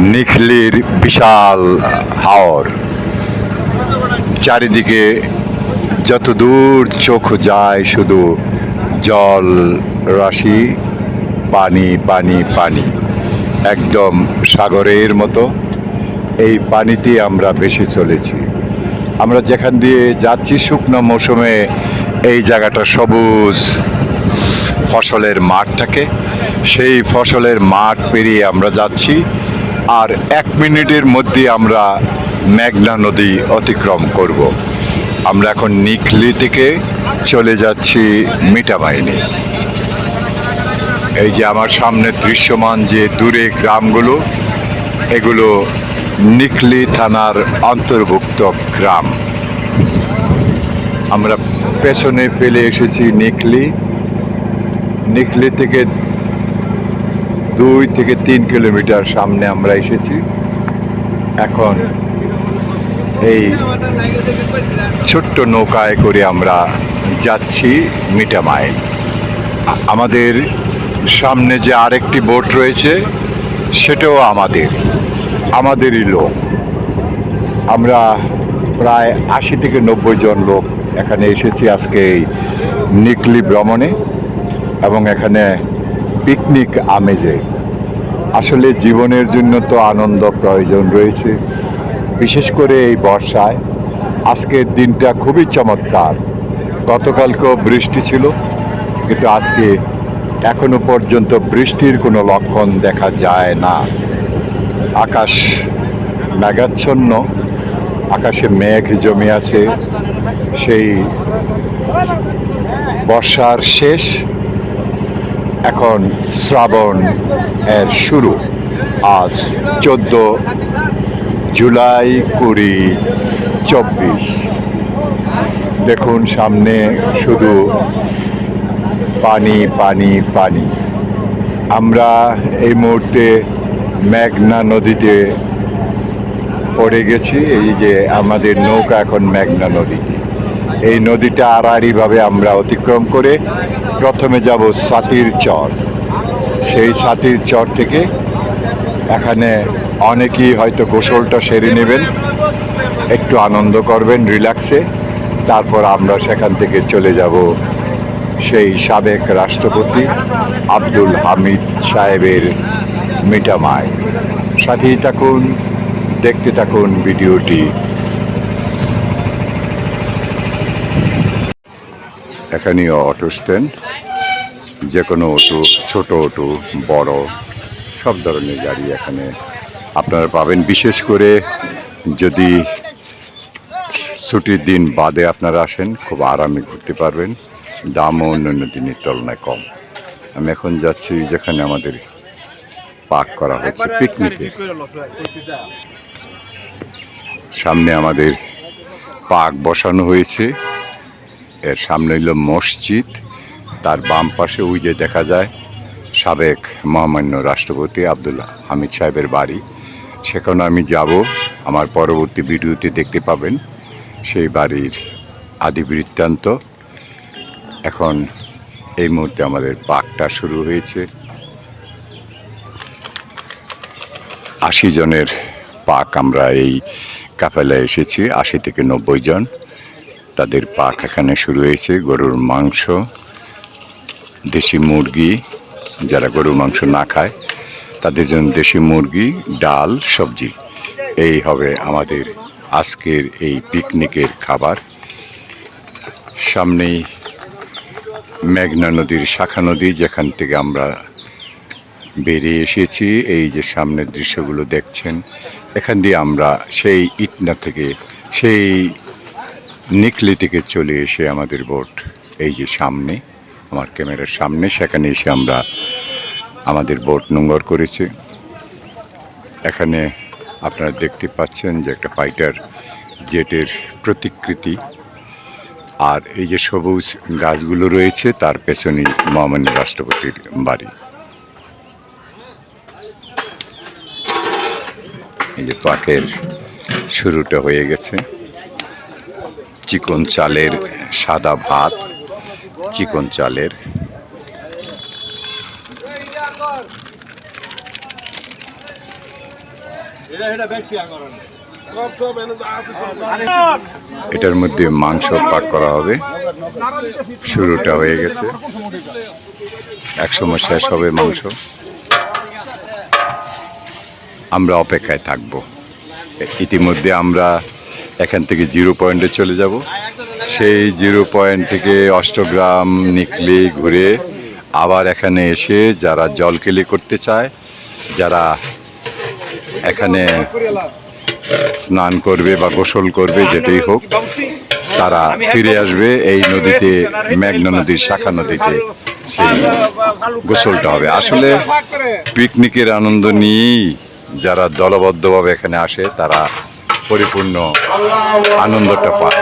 নিখলির বিশাল হাওর। চারিদিকে যত দূর চোখ যায় শুধু জল, রাশি, পানি পানি পানি। একদম সাগরের মতো। এই পানিতে আমরা বেশি চলেছি। আমরা যেখান দিয়ে যাচ্ছি শুকনো মৌসুমে, এই জায়গাটা সবুজ ফসলের মাঠ থাকে সেই ফসলের মাঠ পেরিয়ে আমরা যাচ্ছি। আর এক মিনিটের মধ্যে আমরা মেঘনা নদী অতিক্রম করব। আমরা এখন নিকলি থেকে চলে যাচ্ছি মিঠাবাহিনী এই যে আমার সামনে দৃশ্যমান যে দূরে গ্রামগুলো, এগুলো নিকলি থানার অন্তর্ভুক্ত গ্রাম। আমরা পেছনে ফেলে এসেছি নিকলি। নিকলি থেকে দুই থেকে তিন কিলোমিটার সামনে আমরা এসেছি। এখন এই ছোট্ট নৌকায় করে আমরা যাচ্ছি মিটামায় আ- আমাদের সামনে যে আরেকটি বোট রয়েছে, সেটাও আমাদের, আমাদেরই লোক। আমরা প্রায় আশি থেকে নব্বই জন লোক এখানে এসেছি আজকে এই নিকলি ভ্রমণে এবং এখানে পিকনিক আমেজে। আসলে জীবনের জন্য তো আনন্দ প্রয়োজন রয়েছে। বিশেষ করে এই বর্ষায়। আজকের দিনটা খুবই চমৎকার। গতকালকেও বৃষ্টি ছিল, কিন্তু আজকে এখনও পর্যন্ত বৃষ্টির কোনো লক্ষণ দেখা যায় না। আকাশ মেঘাচ্ছন্ন, আকাশে মেঘ জমে আছে। সেই বর্ষার শেষ এখন শ্রাবণ এর শুরু। আজ চোদ্দ জুলাই কুড়ি চব্বিশ। দেখুন সামনে শুধু পানি পানি পানি। আমরা এই মুহূর্তে মেঘনা নদীতে পড়ে গেছি। এই যে আমাদের নৌকা এখন মেঘনা নদীতে এই নদীটা আড়াআড়িভাবে আমরা অতিক্রম করে প্রথমে যাব সাতির চর। সেই সাতির চর থেকে এখানে অনেকেই হয়তো গোসলটা সেরে নেবেন, একটু আনন্দ করবেন, রিল্যাক্সে। তারপর আমরা সেখান থেকে চলে যাব সেই সাবেক রাষ্ট্রপতি আব্দুল হামিদ সাহেবের মিটামায়। সাথেই থাকুন, দেখতে থাকুন ভিডিওটি। এখানেও অটো স্ট্যান্ড যে কোনো অটো ছোট অটো বড় সব ধরনের গাড়ি এখানে আপনারা পাবেন। বিশেষ করে যদি ছুটির দিন বাদে আপনারা আসেন খুব আরামে ঘুরতে পারবেন। দামও অন্যান্য দিনের তুলনায় কম। আমি এখন যাচ্ছি যেখানে আমাদের পাক করা হচ্ছে পিকনিকে সামনে আমাদের পাক বসানো হয়েছে। এর সামনে হইল মসজিদ। তার বাম পাশে ওই যে দেখা যায় সাবেক মহামান্য রাষ্ট্রপতি আব্দুল হামিদ সাহেবের বাড়ি। সেখানে আমি যাব। আমার পরবর্তী ভিডিওতে দেখতে পাবেন। সেই বাড়ির আদি বৃত্তান্ত। এখন এই মুহূর্তে আমাদের পাকটা শুরু হয়েছে। আশি জনের পাক আমরা এই কাফেলায় এসেছি, আশি থেকে নব্বই জন। তাদের পাক এখানে শুরু হয়েছে, গরুর মাংস, দেশি মুরগি, যারা গরুর মাংস না খায়, তাদের জন্য দেশি মুরগি, ডাল, সবজি। এই হবে আমাদের আজকের এই পিকনিকের খাবার। সামনেই মেঘনা নদীর শাখা নদী, যেখান থেকে আমরা বেরিয়ে এসেছি। এই যে সামনের দৃশ্যগুলো দেখছেন, এখান দিয়ে আমরা সেই ইটনা থেকে সেই নিকলি থেকে চলে এসে আমাদের বোট, এই যে সামনে, আমার ক্যামেরার সামনে, সেখানে এসে আমরা আমাদের বোট নোংর করেছে। এখানে আপনারা দেখতে পাচ্ছেন যে একটা ফাইটার জেটের প্রতিকৃতি, আর এই যে সবুজ গাছগুলো রয়েছে, তার পেছনেই মহামান্য রাষ্ট্রপতির বাড়ি। এই যে পাখের শুরুটা হয়ে গেছে। চিকন চালের সাদা ভাত, চিকন চালের এটার মধ্যে মাংস পাক করা হবে। শুরুটা হয়ে গেছে। একসময় শেষ হবে মাংস। আমরা অপেক্ষায় থাকব। ইতিমধ্যে আমরা এখান থেকে জিরো পয়েন্টে চলে যাব। সেই জিরো পয়েন্ট থেকে অষ্টগ্রাম, নিকলি ঘুরে আবার এখানে এসে যারা জলকেলি করতে চায়, যারা এখানে স্নান করবে বা গোসল করবে, যেটাই হোক, তারা ফিরে আসবে এই নদীতে, মেঘনা নদীর শাখা নদীতে। সেই গোসলটা হবে। আসলে পিকনিকের আনন্দ নিয়েই যারা দলবদ্ধভাবে এখানে আসে, তারা পরিপূর্ণ আনন্দটা পায়।